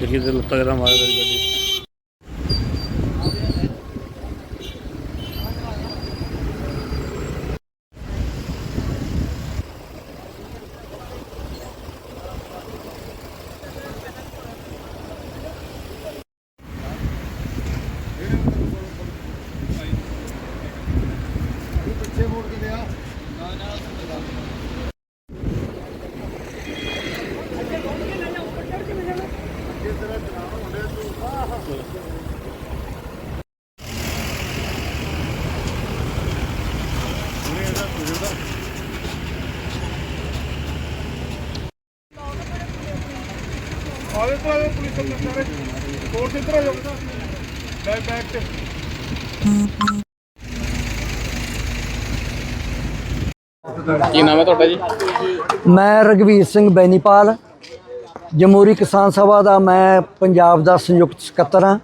ਦੇਖੀ ਤੇ ਲੱਤਾਂ ਜਰਾ ਮਾਰ ਮੇਰੀ ਗੱਡੀ ਆਵੇ ਤੋਂ ਆਵੇ ਪੁਲਿਸ ਨੂੰ ਸਾਰੇ ਕੋਰਟ ਇੱਧਰ ਆ ਜਾਓ ਬੈਕ ਬੈਕ ਤੇ ਕੀ ਨਾਮ ਹੈ ਤੁਹਾਡਾ ਜੀ? ਮੈਂ ਰਗਵੀਰ ਸਿੰਘ ਬੈਨੀਪਾਲ। ਜਮਹੂਰੀ ਕਿਸਾਨ ਸਭਾ ਦਾ ਮੈਂ ਪੰਜਾਬ ਦਾ ਸੰਯੁਕਤ ਸਕੱਤਰ ਹਾਂ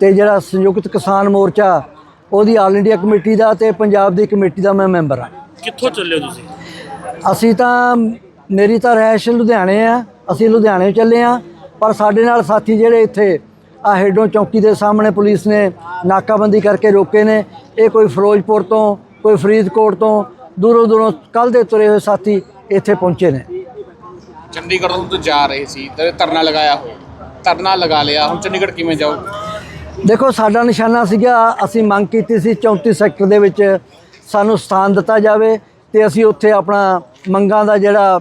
ਤੇ ਜਿਹੜਾ ਸੰਯੁਕਤ ਕਿਸਾਨ ਮੋਰਚਾ ਉਹਦੀ ਆਲ ਇੰਡੀਆ ਕਮੇਟੀ ਦਾ ਤੇ ਪੰਜਾਬ ਦੀ ਕਮੇਟੀ ਦਾ ਮੈਂ ਮੈਂਬਰ ਹਾਂ। ਕਿੱਥੋਂ ਚੱਲੇ ਹੋ ਤੁਸੀਂ? ਅਸੀਂ ਤਾਂ ਮੇਰੀ ਤਾਂ ਰਹਿਸ਼ ਲੁਧਿਆਣੇ ਆ। ਅਸੀਂ ਲੁਧਿਆਣੇ ਚੱਲੇ ਆ ਪਰ ਸਾਡੇ ਨਾਲ ਸਾਥੀ ਜਿਹੜੇ ਇੱਥੇ ਆ ਹੈਡੋਂ ਚੌਕੀ ਦੇ ਸਾਹਮਣੇ ਪੁਲਿਸ ਨੇ ਨਾਕਾਬੰਦੀ ਕਰਕੇ ਰੋਕੇ ਨੇ। ਇਹ ਕੋਈ ਫਿਰੋਜ਼ਪੁਰ ਤੋਂ ਕੋਈ ਫਰੀਦਕੋਟ ਤੋਂ ਦੂਰੋਂ ਦੂਰੋਂ ਕੱਲ ਦੇ ਤੁਰੇ ਹੋਏ ਸਾਥੀ ਇੱਥੇ ਪਹੁੰਚੇ ਨੇ। ਚੰਡੀਗੜ੍ਹ ਤੋਂ ਜਾ ਰਹੇ ਸੀ ਤੇ ਧਰਨਾ ਲਗਾਇਆ ਹੋਇਆ। ਧਰਨਾ ਲਗਾ ਲਿਆ ਹੁਣ ਚੰਡੀਗੜ੍ਹ ਕਿਵੇਂ ਜਾਓ ਦੇਖੋ ਸਾਡਾ ਨਿਸ਼ਾਨਾ ਸੀਗਾ ਅਸੀਂ ਮੰਗ ਕੀਤੀ ਸੀ 34 ਸੈਕਟਰ ਦੇ ਵਿੱਚ ਸਾਨੂੰ ਸਥਾਨ ਦਿੱਤਾ ਜਾਵੇ ਤੇ ਅਸੀਂ ਉੱਥੇ ਆਪਣਾ ਮੰਗਾਂ ਦਾ ਜਿਹੜਾ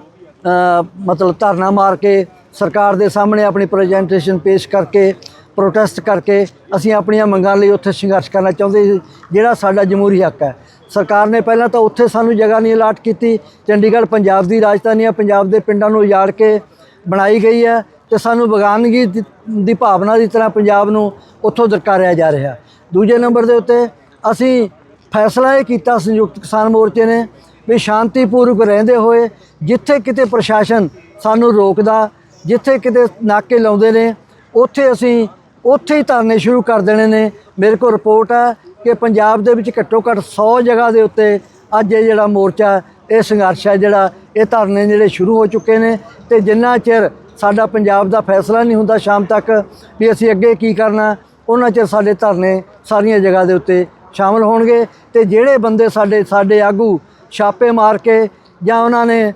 ਮਤਲਬ ਧਰਨਾ ਮਾਰ ਕੇ ਸਰਕਾਰ ਦੇ ਸਾਹਮਣੇ ਆਪਣੀ ਪ੍ਰੈਜੈਂਟੇਸ਼ਨ ਪੇਸ਼ ਕਰਕੇ ਪ੍ਰੋਟੈਸਟ ਕਰਕੇ ਅਸੀਂ ਆਪਣੀਆਂ ਮੰਗਾਂ ਲਈ ਉੱਥੇ ਸੰਘਰਸ਼ ਕਰਨਾ ਚਾਹੁੰਦੇ ਸੀ, ਜਿਹੜਾ ਸਾਡਾ ਜਮਹੂਰੀ ਹੱਕ ਹੈ। ਸਰਕਾਰ ਨੇ ਪਹਿਲਾਂ ਤਾਂ ਉੱਥੇ ਸਾਨੂੰ ਜਗ੍ਹਾ ਨਹੀਂ ਅਲਾਟ ਕੀਤੀ, ਚੰਡੀਗੜ੍ਹ ਪੰਜਾਬ ਦੀ ਰਾਜਧਾਨੀ ਹੈ, ਪੰਜਾਬ ਦੇ ਪਿੰਡਾਂ ਨੂੰ ਉਜਾੜ ਕੇ ਬਣਾਈ ਗਈ ਹੈ ਤੇ ਸਾਨੂੰ ਬਗਾਨਗੀ ਦੀ ਭਾਵਨਾ ਦੀ ਤਰ੍ਹਾਂ ਪੰਜਾਬ ਨੂੰ ਉੱਥੋਂ ਦਰਕਾਰਿਆ ਜਾ ਰਿਹਾ। ਦੂਜੇ ਨੰਬਰ ਦੇ ਉੱਤੇ ਅਸੀਂ ਫੈਸਲਾ ਇਹ ਕੀਤਾ, ਸੰਯੁਕਤ ਕਿਸਾਨ ਮੋਰਚੇ ਨੇ ਵੀ ਸ਼ਾਂਤੀਪੂਰਵਕ ਰਹਿੰਦੇ ਹੋਏ ਜਿੱਥੇ ਕਿਤੇ ਪ੍ਰਸ਼ਾਸਨ ਸਾਨੂੰ ਰੋਕਦਾ ਜਿੱਥੇ ਕਿਤੇ ਨਾਕੇ ਲਾਉਂਦੇ ਨੇ, ਉੱਥੇ ਅਸੀਂ ਉੱਥੇ ਹੀ ਧਰਨੇ ਸ਼ੁਰੂ ਕਰ ਦੇਣੇ ਨੇ। ਮੇਰੇ ਕੋਲ ਰਿਪੋਰਟ ਹੈ ਕਿ ਪੰਜਾਬ ਦੇ ਵਿੱਚ ਘੱਟੋ ਘੱਟ 100 ਜਗ੍ਹਾ ਦੇ ਉੱਤੇ ਅੱਜ ਇਹ ਜਿਹੜਾ ਮੋਰਚਾ, ਇਹ ਸੰਘਰਸ਼ ਹੈ ਜਿਹੜਾ, ਇਹ ਧਰਨੇ ਜਿਹੜੇ ਸ਼ੁਰੂ ਹੋ ਚੁੱਕੇ ਨੇ ਤੇ ਜਿੰਨਾ ਚਿਰ ਸਾਡਾ ਪੰਜਾਬ ਦਾ ਫੈਸਲਾ ਨਹੀਂ ਹੁੰਦਾ ਸ਼ਾਮ ਤੱਕ ਵੀ ਅਸੀਂ ਅੱਗੇ ਕੀ ਕਰਨਾ, ਉਹਨਾਂ ਚਿਰ ਸਾਡੇ ਧਰਨੇ ਸਾਰੀਆਂ ਜਗ੍ਹਾ ਦੇ ਉੱਤੇ ਸ਼ਾਮਲ ਹੋਣਗੇ ਤੇ ਜਿਹੜੇ ਬੰਦੇ ਸਾਡੇ ਸਾਡੇ ਆਗੂ ਛਾਪੇ ਮਾਰ ਕੇ ਜਾਂ ਉਹਨਾਂ ਨੇ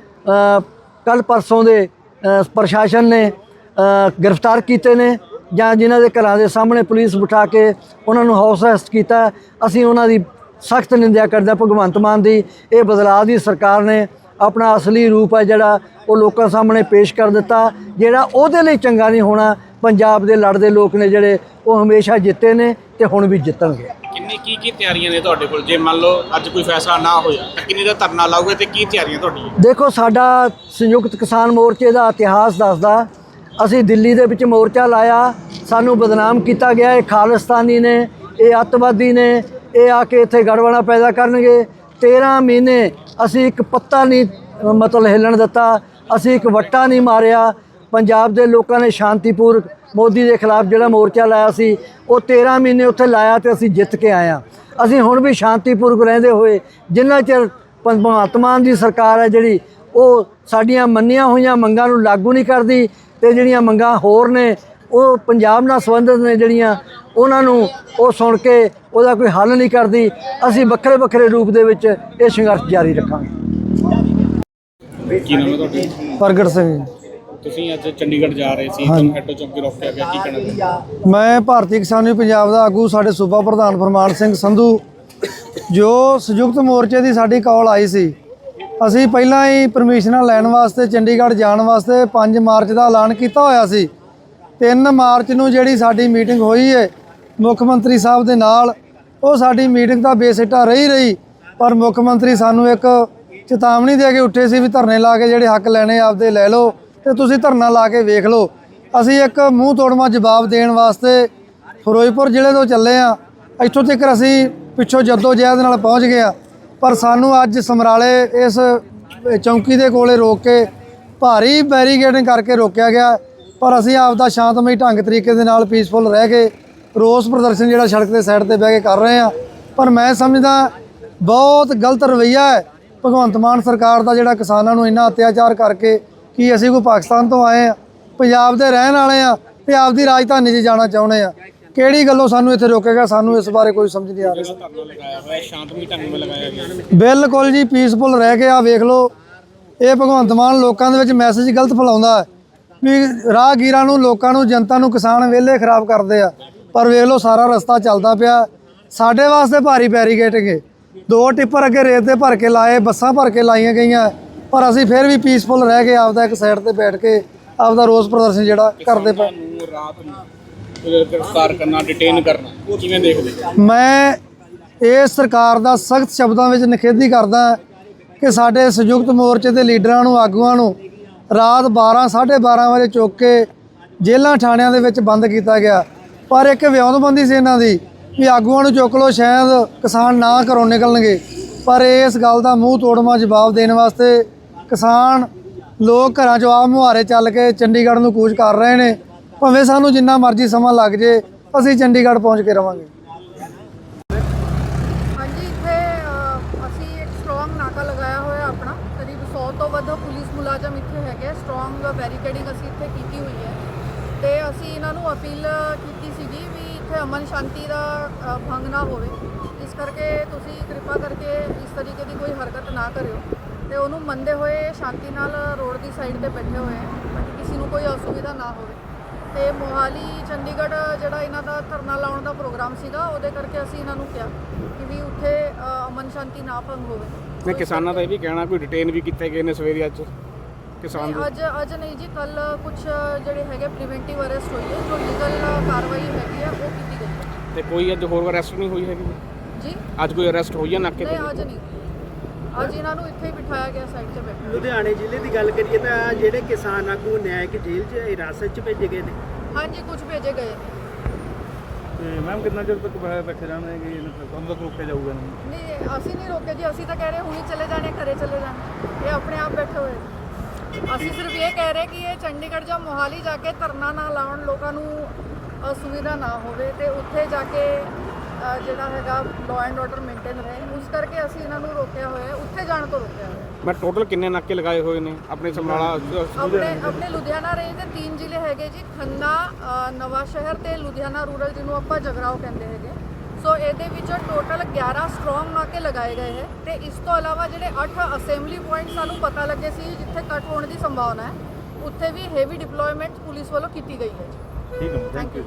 ਕੱਲ ਪਰਸੋਂ ਦੇ ਪ੍ਰਸ਼ਾਸਨ ਨੇ ਗ੍ਰਿਫਤਾਰ ਕੀਤੇ ਨੇ ਜਾਂ ਜਿਨ੍ਹਾਂ ਦੇ ਘਰਾਂ ਦੇ ਸਾਹਮਣੇ ਪੁਲਿਸ ਬਿਠਾ ਕੇ ਉਹਨਾਂ ਨੂੰ ਹਾਊਸ ਅਰੈਸਟ ਕੀਤਾ। ਅਸੀਂ ਉਹਨਾਂ ਦੀ ਸਖਤ ਨਿੰਦਿਆ ਕਰਦੇ ਹਾਂ। ਭਗਵੰਤ ਮਾਨ ਦੀ ਇਹ ਬਦਲਾਅ ਦੀ ਸਰਕਾਰ ਨੇ ਆਪਣਾ ਅਸਲੀ ਰੂਪ ਹੈ ਜਿਹੜਾ ਉਹ ਲੋਕਾਂ ਸਾਹਮਣੇ ਪੇਸ਼ ਕਰ ਦਿੱਤਾ, ਜਿਹੜਾ ਉਹਦੇ ਲਈ ਚੰਗਾ ਨਹੀਂ ਹੋਣਾ। ਪੰਜਾਬ ਦੇ ਲੜਦੇ ਲੋਕ ਨੇ ਜਿਹੜੇ, ਉਹ ਹਮੇਸ਼ਾ ਜਿੱਤੇ ਨੇ ਤੇ ਹੁਣ ਵੀ ਜਿੱਤਣਗੇ। ਕਿੰਨੀ ਕੀ ਕੀ ਤਿਆਰੀਆਂ ਨੇ ਤੁਹਾਡੇ ਕੋਲ? ਜੇ ਮੰਨ ਲਓ ਅੱਜ ਕੋਈ ਫੈਸਲਾ ਨਾ ਹੋਇਆ, ਤਾਂ ਕਿੰਨੀ ਦਾ ਧਰਨਾ ਲਾਓਗੇ ਤੇ ਕੀ ਤਿਆਰੀਆਂ ਤੁਹਾਡੀਆਂ? ਦੇਖੋ, ਸਾਡਾ ਸੰਯੁਕਤ ਕਿਸਾਨ ਮੋਰਚੇ ਦਾ ਇਤਿਹਾਸ ਦੱਸਦਾ। ਅਸੀਂ ਦਿੱਲੀ ਦੇ ਵਿੱਚ ਮੋਰਚਾ ਲਾਇਆ। ਸਾਨੂੰ ਬਦਨਾਮ ਕੀਤਾ ਗਿਆ। ਇਹ ਖਾਲਿਸਤਾਨੀ ਨੇ, ਇਹ ਅੱਤਵਾਦੀ ਨੇ, ਇਹ ਆ ਕੇ ਇੱਥੇ ਗੜਬੜਾ ਪੈਦਾ ਕਰਨਗੇ। 13 ਮਹੀਨੇ ਅਸੀਂ ਇੱਕ ਪੱਤਾ ਨਹੀਂ, ਮਤਲਬ ਹਿੱਲਣ ਦਿੱਤਾ। ਅਸੀਂ ਇੱਕ ਵੱਟਾ ਨਹੀਂ ਮਾਰਿਆ। ਪੰਜਾਬ ਦੇ ਲੋਕਾਂ ਨੇ ਸ਼ਾਂਤੀਪੂਰਵਕ ਮੋਦੀ ਦੇ ਖਿਲਾਫ ਜਿਹੜਾ ਮੋਰਚਾ ਲਾਇਆ ਸੀ ਉਹ 13 ਮਹੀਨੇ ਉੱਥੇ ਲਾਇਆ ਤੇ ਅਸੀਂ ਜਿੱਤ ਕੇ ਆਏ ਹਾਂ। ਅਸੀਂ ਹੁਣ ਵੀ ਸ਼ਾਂਤੀਪੂਰਵਕ ਰਹਿੰਦੇ ਹੋਏ ਜਿੰਨਾ ਚਿਰ ਭਗਵੰਤ ਮਾਨ ਦੀ ਸਰਕਾਰ ਹੈ ਜਿਹੜੀ ਉਹ ਸਾਡੀਆਂ ਮੰਨੀਆਂ ਹੋਈਆਂ ਮੰਗਾਂ ਨੂੰ ਲਾਗੂ ਨਹੀਂ ਕਰਦੀ ਤੇ ਜਿਹੜੀਆਂ ਮੰਗਾਂ ਹੋਰ ਨੇ ਉਹ ਪੰਜਾਬ ਨਾਲ ਸੰਬੰਧਿਤ ਨੇ ਜਿਹੜੀਆਂ ਉਹਨਾਂ ਨੂੰ ਉਹ ਸੁਣ ਕੇ ਉਹਦਾ ਕੋਈ ਹੱਲ ਨਹੀਂ ਕਰਦੀ। ਅਸੀਂ ਵੱਖਰੇ ਵੱਖਰੇ ਰੂਪ ਦੇ ਵਿੱਚ ਇਹ ਸੰਘਰਸ਼ ਜਾਰੀ ਰੱਖਾਂਗੇ। ਕੀ ਨਾਮ ਹੈ ਤੁਹਾਡਾ? ਪ੍ਰਗਟ ਸਿੰਘ। ਤੁਸੀਂ ਅੱਜ ਚੰਡੀਗੜ੍ਹ ਜਾ ਰਹੇ ਸੀ ਤੁਹਾਨੂੰ ਹੈਡੋ ਚੌਂਕੀ ਰੋਕਿਆ ਗਿਆ ਕੀ ਕਹਿਣਾ ਚਾਹੁੰਦੇ ਮੈਂ ਭਾਰਤੀ ਕਿਸਾਨ ਯੂਨੀਅਨ ਪੰਜਾਬ ਦਾ ਆਗੂ ਸਾਡੇ ਸੂਬਾ ਪ੍ਰਧਾਨ ਫਰਮਾਨ ਸਿੰਘ ਸੰਧੂ ਜੋ ਸੰਯੁਕਤ ਮੋਰਚੇ ਦੀ ਸਾਡੀ ਕਾਲ ਆਈ ਸੀ। ਅਸੀਂ ਪਹਿਲਾਂ ਹੀ ਪਰਮਿਸ਼ਨਾਂ ਲੈਣ ਵਾਸਤੇ ਚੰਡੀਗੜ੍ਹ ਜਾਣ ਵਾਸਤੇ 5 ਮਾਰਚ ਦਾ ਐਲਾਨ ਕੀਤਾ ਹੋਇਆ ਸੀ। 3 ਮਾਰਚ ਨੂੰ ਜਿਹੜੀ ਸਾਡੀ ਮੀਟਿੰਗ ਹੋਈ ਹੈ ਮੁੱਖ ਮੰਤਰੀ ਸਾਹਿਬ ਦੇ ਨਾਲ ਉਹ ਸਾਡੀ ਮੀਟਿੰਗ ਤਾਂ ਬੇਸਿੱਟਾ ਰਹੀ ਰਹੀ ਪਰ ਮੁੱਖ ਮੰਤਰੀ ਸਾਨੂੰ ਇੱਕ ਚੇਤਾਵਨੀ ਦੇ ਕੇ ਉੱਠੇ ਸੀ ਵੀ ਧਰਨੇ ਲਾ ਕੇ ਜਿਹੜੇ ਹੱਕ ਲੈਣੇ ਆਪਦੇ ਲੈ ਲਓ। ਤੇ ਤੁਸੀਂ ਧਰਨਾ ਲਾ ਕੇ ਵੇਖ ਲਓ। ਅਸੀਂ ਇੱਕ ਮੂੰਹ ਤੋੜਮਾ ਜਵਾਬ ਦੇਣ ਵਾਸਤੇ ਫਿਰੋਜ਼ਪੁਰ ਜ਼ਿਲ੍ਹੇ ਤੋਂ ਚੱਲੇ ਆ। ਇੱਥੋਂ ਤੱਕ ਅਸੀਂ ਪਿੱਛੋਂ ਜੱਦੋ ਜਹਿਦ ਨਾਲ ਪਹੁੰਚ ਗਏ ਆ। ਪਰ ਸਾਨੂੰ ਅੱਜ ਸਮਰਾਲੇ ਇਸ ਚੌਂਕੀ ਦੇ ਕੋਲੇ ਰੋਕ ਕੇ ਭਾਰੀ ਬੈਰੀਗੇਡਿੰਗ ਕਰਕੇ ਰੋਕਿਆ ਗਿਆ। ਪਰ ਅਸੀਂ ਆਪਦਾ ਸ਼ਾਂਤਮਈ ਢੰਗ ਤਰੀਕੇ ਦੇ ਨਾਲ ਪੀਸਫੁਲ ਰਹਿ ਕੇ ਰੋਸ ਪ੍ਰਦਰਸ਼ਨ ਜਿਹੜਾ ਸੜਕ ਦੇ ਸਾਈਡ ਤੇ ਬਹਿ ਕੇ ਕਰ ਰਹੇ ਆ। ਪਰ ਮੈਂ ਸਮਝਦਾ ਬਹੁਤ ਗਲਤ ਰਵੱਈਆ ਹੈ। ਭਗਵੰਤ ਮਾਨ ਸਰਕਾਰ ਦਾ ਜਿਹੜਾ ਕਿਸਾਨਾਂ ਨੂੰ ਇੰਨਾ ਅਤਿਆਚਾਰ ਕਰਕੇ ਕਿ ਅਸੀਂ ਕੋਈ ਪਾਕਿਸਤਾਨ ਤੋਂ ਆਏ ਆ, ਪੰਜਾਬ ਦੇ ਰਹਿਣ ਵਾਲੇ ਆ ਤੇ ਆਪਦੀ ਰਾਜਧਾਨੀ 'ਚ ਜਾਣਾ ਚਾਹੁੰਦੇ ਆ। ਕਿਹੜੀ ਗੱਲੋਂ ਸਾਨੂੰ ਇੱਥੇ ਰੋਕੇਗਾ, ਸਾਨੂੰ ਇਸ ਬਾਰੇ ਕੋਈ ਸਮਝ ਨਹੀਂ ਆ ਰਹੀ। ਬਿਲਕੁਲ ਜੀ ਪੀਸਫੁਲ ਰਹਿ ਕੇ ਆ, ਵੇਖ ਲਓ। ਇਹ ਭਗਵੰਤ ਮਾਨ ਲੋਕਾਂ ਦੇ ਵਿੱਚ ਮੈਸੇਜ ਗਲਤ ਫੈਲਾਉਂਦਾ ਹੈ ਵੀ ਰਾਹਗੀਰਾਂ ਨੂੰ, ਲੋਕਾਂ ਨੂੰ, ਜਨਤਾ ਨੂੰ ਕਿਸਾਨ ਵਿਹਲੇ ਖਰਾਬ ਕਰਦੇ ਆ। ਪਰ ਵੇਖ ਲਓ, ਸਾਰਾ ਰਸਤਾ ਚੱਲਦਾ ਪਿਆ। ਸਾਡੇ ਵਾਸਤੇ ਭਾਰੀ ਬੈਰੀਕੇਡ ਹੈਗੇ। ਦੋ ਟਿੱਪਰ ਅੱਗੇ ਰੇਤ ਦੇ ਭਰ ਕੇ ਲਾਏ, ਬੱਸਾਂ ਭਰ ਕੇ ਲਾਈਆਂ ਗਈਆਂ। ਪਰ ਅਸੀਂ ਫਿਰ ਵੀ ਪੀਸਫੁਲ ਰਹਿ ਕੇ ਆਪਦਾ ਇੱਕ ਸਾਈਡ ਤੇ ਬੈਠ ਕੇ ਆਪਦਾ ਰੋਸ ਪ੍ਰਦਰਸ਼ਨ ਜਿਹੜਾ ਕਰਦੇ ਪਏ। ਨੂੰ ਰਾਤ ਨੂੰ ਅਹ ਗ੍ਰਿਫਤਾਰ ਕਰਨਾ ਡਿਟੇਨ ਕਰਨਾ ਕਿਵੇਂ ਦੇਖਦੇ ਮੈਂ ਇਸ ਸਰਕਾਰ ਦਾ ਸਖਤ ਸ਼ਬਦਾਂ ਵਿੱਚ ਨਿਖੇਧੀ ਕਰਦਾ ਕਿ ਸਾਡੇ ਸੰਯੁਕਤ ਮੋਰਚੇ ਦੇ ਲੀਡਰਾਂ ਨੂੰ ਆਗੂਆਂ ਨੂੰ ਰਾਤ 12 12:30 ਵਜੇ ਚੁੱਕ ਕੇ ਜੇਲ੍ਹਾਂ ਥਾਣਿਆਂ ਦੇ ਵਿੱਚ ਬੰਦ ਕੀਤਾ ਗਿਆ। ਪਰ ਇੱਕ ਵਿਉਂਤਬੰਦੀ ਸੀ ਇਹਨਾਂ ਦੀ ਵੀ ਆਗੂਆਂ ਨੂੰ ਚੁੱਕ ਲਓ ਸ਼ਾਇਦ ਕਿਸਾਨ ਨਾ ਘਰੋਂ ਨਿਕਲਣਗੇ। ਪਰ ਇਸ ਗੱਲ ਦਾ ਮੂੰਹ ਤੋੜਮਾ ਜਵਾਬ ਦੇਣ ਵਾਸਤੇ ਕਿਸਾਨ ਲੋਕ ਘਰਾਂ ਚੋਂ ਆ ਮੁਹਾਰੇ ਚੱਲ ਕੇ ਚੰਡੀਗੜ੍ਹ ਨੂੰ ਕੂਚ ਕਰ ਰਹੇ ਨੇ। ਭਾਵੇਂ ਸਾਨੂੰ ਜਿੰਨਾ ਮਰਜ਼ੀ ਸਮਾਂ ਲੱਗ ਜੇ, ਅਸੀਂ ਚੰਡੀਗੜ੍ਹ ਪਹੁੰਚ ਕੇ ਰਵਾਂਗੇ। ਹਾਂਜੀ, ਇੱਥੇ ਅਸੀਂ ਇੱਕ ਸਟਰੋਂਗ ਨਾਕਾ ਲਗਾਇਆ ਹੋਇਆ ਆਪਣਾ। ਕਰੀਬ 100 ਤੋਂ ਵੱਧ ਪੁਲਿਸ ਮੁਲਾਜ਼ਮ ਇੱਥੇ ਹੈਗੇ ਸਟਰੋਂਗ ਬੈਰੀਕੇਡਿੰਗ ਅਸੀਂ ਇੱਥੇ ਕੀਤੀ ਹੋਈ ਹੈ। ਤੇ ਅਸੀਂ ਇਹਨਾਂ ਨੂੰ ਅਪੀਲ ਕੀਤੀ ਸੀਗੀ ਵੀ ਇੱਥੇ ਅਮਨ ਸ਼ਾਂਤੀ ਦਾ ਭੰਗ ਨਾ ਹੋਵੇ। ਇਸ ਕਰਕੇ ਤੁਸੀਂ ਕਿਰਪਾ ਕਰਕੇ ਇਸ ਤਰੀਕੇ ਦੀ ਕੋਈ ਹਰਕਤ ਨਾ ਕਰਿਓ। ਤੇ ਉਹਨੂੰ ਮੰਨਦੇ ਹੋਏ ਸ਼ਾਂਤੀ ਨਾਲ ਰੋਡ ਦੀ ਸਾਈਡ ਤੇ ਬੈਠੇ ਹੋਏ ਤਾਂ ਕਿ ਕਿਸੇ ਨੂੰ ਕੋਈ ਅਸੁਵਿਧਾ ਨਾ ਹੋਵੇ। ਤੇ ਮੋਹਾਲੀ ਚੰਡੀਗੜ੍ਹ ਜਿਹੜਾ ਇਹਨਾਂ ਦਾ ਧਰਨਾ ਲਾਉਣ ਦਾ ਪ੍ਰੋਗਰਾਮ ਸੀਗਾ ਉਹਦੇ ਕਰਕੇ ਅਸੀਂ ਇਹਨਾਂ ਨੂੰ ਕਿਹਾ ਕਿ ਵੀ ਉੱਥੇ ਅਮਨ ਸ਼ਾਂਤੀ ਨਾ ਭੰਗ ਹੋਵੇ। ਨੇ ਕਿਸਾਨਾਂ ਦਾ ਇਹ ਵੀ ਕਹਿਣਾ ਕੋਈ ਡਿਟੇਨ ਵੀ ਕੀਤੇ ਗਏ ਨੇ ਸਵੇਰੇ ਅੱਜ। ਕਿਸਾਨ ਅੱਜ ਅੱਜ ਨਹੀਂ ਜੀ ਕੱਲ ਕੁਝ ਜਿਹੜੇ ਹੈਗੇ ਪ੍ਰੀਵੈਂਟਿਵ ਅਰੈਸਟ ਹੋਈ ਹੈ ਜੋ ਲੀਗਲ ਕਾਰਵਾਈ ਹੈਗੀ ਹੈ ਉਹ ਕੀਤੀ ਗਈ ਤੇ ਕੋਈ ਅੱਜ ਹੋਰ ਅਰੈਸਟ ਨਹੀਂ ਹੋਈ ਹੈਗੀ? ਜੀ? ਅੱਜ ਕੋਈ ਅਰੈਸਟ ਹੋਈ ਹੈ ਨਾਕੇ ਤੇ? ਨਹੀਂ ਅੱਜ ਨਹੀਂ। ਅੱਜ ਇਹਨਾਂ ਨੂੰ ਇੱਥੇ ਹੀ ਬਿਠਾਇਆ ਗਿਆ ਸਾਈਡ ਤੇ ਬੈਠੇ। ਲੁਧਿਆਣੇ ਜ਼ਿਲ੍ਹੇ ਦੀ ਗੱਲ ਕਰੀਏ ਤਾਂ ਜਿਹੜੇ ਕਿਸਾਨ ਆਗੂ ਨਿਆਇਕ ਜੇਲ੍ਹ 'ਚ ਹਿਰਾਸਤ 'ਚ ਭੇਜੇ ਗਏ ਨੇ। ਹਾਂਜੀ ਕੁਝ ਭੇਜੇ ਗਏ ਨੇ। ਤੇ ਮੈਮ ਕਿੰਨਾ ਚਿਰ ਤੱਕ ਬੈ- ਬੈਠੇ ਰਹਿਣਗੇ ਕਦੋਂ ਤੱਕ ਰੋਕਿਆ ਜਾਊਗਾ ਨਹੀਂ ਅਸੀਂ ਨਹੀਂ ਰੋਕੇ ਜੀ ਅਸੀਂ ਤਾਂ ਕਹਿ ਰਹੇ ਹੁਣੀ ਚਲੇ ਜਾਣੇ ਘਰੇ ਚਲੇ ਜਾਣੇ। ਇਹ ਆਪਣੇ ਆਪ ਬੈਠੇ ਹੋਏ ਨੇ। ਅਸੀਂ ਸਿਰਫ ਇਹ ਕਹਿ ਰਹੇ ਕਿ ਇਹ ਚੰਡੀਗੜ੍ਹ ਜਾਂ ਮੋਹਾਲੀ ਜਾ ਕੇ ਧਰਨਾ ਨਾ ਲਾਉਣ ਲੋਕਾਂ ਨੂੰ ਅਸੁਵਿਧਾ ਨਾ ਹੋਵੇ ਤੇ ਉੱਥੇ ਜਾ ਕੇ ਜਿਹੜਾ ਹੈਗਾ ਲਾਅ ਐਂਡ ਆਰਡਰ ਮੇਨਟੇਨ ਰਹੇ। ਉਸ ਕਰਕੇ ਅਸੀਂ ਇਹਨਾਂ ਨੂੰ ਰੋਕਿਆ ਹੋਇਆ ਹੈ ਉੱਥੇ ਜਾਣ ਤੋਂ ਰੋਕਿਆ ਹੋਇਆ ਹੈ। ਮੈਂ ਟੋਟਲ ਕਿੰਨੇ ਨਾਕੇ ਲਗਾਏ ਹੋਏ ਨੇ? ਆਪਣੇ ਸਮਰਾਲਾ ਆਪਣੇ ਆਪਣੇ ਲੁਧਿਆਣਾ ਰੇਂਜ ਦੇ ਤਿੰਨ ਜ਼ਿਲ੍ਹੇ ਹੈਗੇ ਜੀ ਖੰਨਾ ਅ, ਨਵਾਂ ਸ਼ਹਿਰ ਤੇ ਲੁਧਿਆਣਾ ਰੂਰਲ ਜਿਹਨੂੰ ਆਪਾਂ ਜਗਰਾਓ ਕਹਿੰਦੇ ਹੈਗੇ। ਸੋ ਇਹਦੇ ਵਿੱਚ ਟੋਟਲ 11 ਸਟਰੋਂਗ ਨਾਕੇ ਲਗਾਏ ਗਏ ਹੈ ਤੇ ਇਸ ਤੋਂ ਇਲਾਵਾ ਜਿਹੜੇ 8 ਅਸੈਂਬਲੀ ਪੁਆਇੰਟ ਸਾਨੂੰ ਪਤਾ ਲੱਗੇ ਸੀ ਜਿੱਥੇ ਕੱਟ ਹੋਣ ਦੀ ਸੰਭਾਵਨਾ ਹੈ ਉੱਥੇ ਵੀ ਹੈਵੀ ਡਿਪਲੋਇਮੈਂਟ ਪੁਲਿਸ ਵੱਲੋਂ ਕੀਤੀ ਗਈ ਹੈ ਜੀ। ਠੀਕ ਹੈ ਥੈਂਕ ਯੂ